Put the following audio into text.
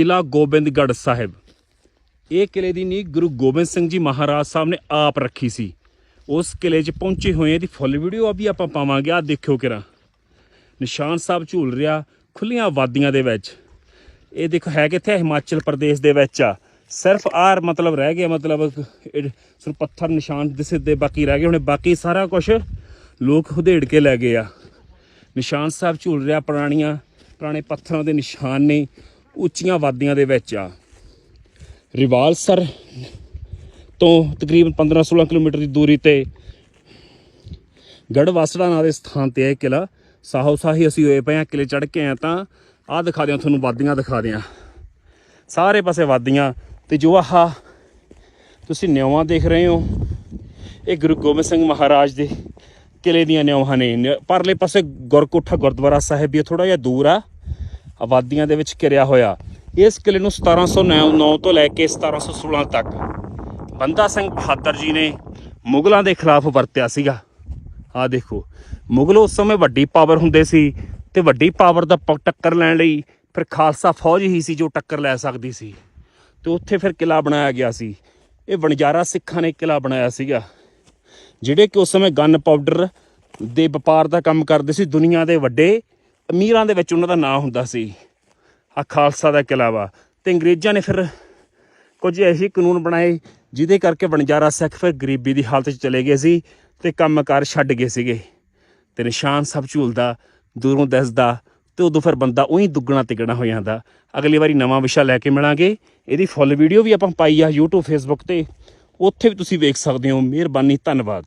ਕਿਲਾ ਗੋਬਿੰਦਗੜ੍ਹ ਸਾਹਿਬ। ਇਹ ਕਿਲੇ ਦੀ ਨੀਂਹ ਗੁਰੂ ਗੋਬਿੰਦ ਸਿੰਘ ਜੀ ਮਹਾਰਾਜ ਸਾਹਿਬ ਨੇ ਆਪ ਰੱਖੀ ਸੀ। ਉਸ ਕਿਲੇ 'ਚ ਪਹੁੰਚੇ ਹੋਏ ਇਹਦੀ ਫੁੱਲ ਵੀਡੀਓ ਆ ਵੀ ਆਪਾਂ ਪਾਵਾਂਗੇ। ਆ ਦੇਖਿਓ ਕਿਰਾ। ਨਿਸ਼ਾਨ ਸਾਹਿਬ ਝੂਲ ਰਿਹਾ ਖੁੱਲੀਆਂ ਵਾਦੀਆਂ ਦੇ ਵਿੱਚ। ਇਹ ਦੇਖੋ, ਹੈ ਕਿੱਥੇ? ਹਿਮਾਚਲ ਪ੍ਰਦੇਸ਼ ਦੇ ਵਿੱਚ ਆ। ਸਿਰਫ ਆਰ ਮਤਲਬ ਰਹਿ ਗਿਆ, ਮਤਲਬ ਇਹ ਪੱਥਰ, ਨਿਸ਼ਾਨ ਦਿਸੇ ਦੇ ਬਾਕੀ ਰਹਿ ਗਏ। ਹੁਣ ਬਾਕੀ ਸਾਰਾ ਕੁਝ ਲੋਕ ਹੁਦੇੜ ਕੇ ਲੈ ਗਏ ਆ। ਨਿਸ਼ਾਨ ਸਾਹਿਬ ਝੂਲ ਰਿਹਾ, ਪੁਰਾਣੀਆਂ, ਪੁਰਾਣੇ ਪੱਥਰਾਂ ਦੇ ਨਿਸ਼ਾਨ ਨੇ। ਉੱਚੀਆਂ ਵਾਦੀਆਂ ਦੇ ਵਿੱਚ ਆ। ਰਿਵਾਲਸਰ ਤੋਂ ਤਕਰੀਬਨ 15-16 ਕਿਲੋਮੀਟਰ ਦੀ ਦੂਰੀ ਤੇ ਗੜਵਾਸੜਾ ਨਾਂ ਦੇ ਸਥਾਨ ਤੇ ਹੈ ਇਹ ਕਿਲਾ ਸਾਹੋ ਸਾਹੀ ਅਸੀਂ ਹੋਏ ਪਏ ਆ ਕਿਲੇ ਚੜ ਕੇ ਆ ਤਾਂ ਆਹ ਦਿਖਾ ਦਿਆਂ, ਤੁਹਾਨੂੰ ਵਾਦੀਆਂ ਦਿਖਾ ਦਿਆਂ। ਸਾਰੇ ਪਾਸੇ ਵਾਦੀਆਂ। ਤੇ ਜੋ ਆਹ ਤੁਸੀਂ ਨਿਉਆਂ ਦੇਖ ਰਹੇ ਹੋ, ਇਹ ਗੁਰੂ ਗੋਬਿੰਦ ਸਿੰਘ ਮਹਾਰਾਜ ਦੇ ਕਿਲੇ ਦੀਆਂ ਨਿਉਹਾਂ ਨੇ। ਨਿ- ਪਰਲੇ ਪਾਸੇ ਗੁਰਕੋਠਾ ਗੁਰਦੁਆਰਾ ਸਾਹਿਬ ਵੀ ਥੋੜਾ ਜਿਹਾ ਦੂਰ ਆ। ਆਬਾਦੀਆਂ ਦੇ ਵਿੱਚ ਘਿਰਿਆ ਹੋਇਆ। ਇਸ ਕਿਲੇ ਨੂੰ 1709 ਤੋਂ ਲੈ ਕੇ 1716 ਤੱਕ ਬੰਦਾ ਸਿੰਘ ਬਹਾਦਰ ਜੀ ਨੇ ਮੁਗਲਾਂ ਦੇ ਖਿਲਾਫ ਵਰਤਿਆ ਸੀਗਾ। ਆਹ ਦੇਖੋ, ਮੁਗਲ ਉਸ ਸਮੇਂ ਵੱਡੀ ਪਾਵਰ ਹੁੰਦੇ ਸੀ ਤੇ ਵੱਡੀ ਪਾਵਰ ਦਾ ਪ- ਟੱਕਰ ਲੈਣ ਲਈ ਫਿਰ ਖਾਲਸਾ ਫੌਜ ਹੀ ਸੀ ਜੋ ਟੱਕਰ ਲੈ ਸਕਦੀ ਸੀ। ਤੇ ਉੱਥੇ ਫਿਰ ਕਿਲਾ ਬਣਾਇਆ ਗਿਆ ਸੀ। ਇਹ ਵਣਜਾਰਾ ਸਿੱਖਾਂ ਨੇ ਕਿਲਾ ਬਣਾਇਆ ਸੀਗਾ, ਜਿਹੜੇ ਕਿ ਉਸ ਸਮੇਂ ਗਨ ਪਾਊਡਰ ਦੇ ਵਪਾਰ ਦਾ ਕੰਮ ਕਰਦੇ ਸੀ। ਦੁਨੀਆ ਦੇ ਵੱਡੇ ਅਮੀਰਾਂ ਦੇ ਵਿੱਚ ਉਹਨਾਂ ਦਾ ਨਾਂ ਹੁੰਦਾ ਸੀ ਆ ਖਾਲਸਾ ਦਾ ਕਿਲਾ ਵਾ ਤੇ ਅੰਗਰੇਜ਼ਾਂ ਨੇ ਫਿਰ ਕੁਝ ਐਸੇ ਕਾਨੂੰਨ ਬਣਾਏ, ਜਿਹਦੇ ਕਰਕੇ ਵਣਜਾਰਾ ਸਿੱਖ ਫਿਰ ਗਰੀਬੀ ਦੀ ਹਾਲਤ 'ਚ ਚਲੇ ਗਏ ਸੀ ਤੇ ਕੰਮਕਾਰ ਛੱਡ ਗਏ ਸੀਗੇ। ਤੇ ਨਿਸ਼ਾਨ ਸਭ ਝੂਲਦਾ, ਦੂਰੋਂ ਦਿਸਦਾ ਤੇ ਉਦੋਂ ਫਿਰ ਬੰਦਾ ਉਹੀ ਦੁੱਗਣਾ ਤਿੱਗਣਾ ਹੋ ਜਾਂਦਾ। ਅਗਲੀ ਵਾਰੀ ਨਵਾਂ ਵਿਸ਼ਾ ਲੈ ਕੇ ਮਿਲਾਂਗੇ। ਇਹਦੀ ਫੁੱਲ ਵੀਡੀਓ ਵੀ ਆਪਾਂ ਪਾਈ ਆ YouTube, Facebook ਤੇ। ਉੱਥੇ ਵੀ ਤੁਸੀਂ ਵੇਖ ਸਕਦੇ ਹੋ। ਮਿਹਰਬਾਨੀ, ਧੰਨਵਾਦ।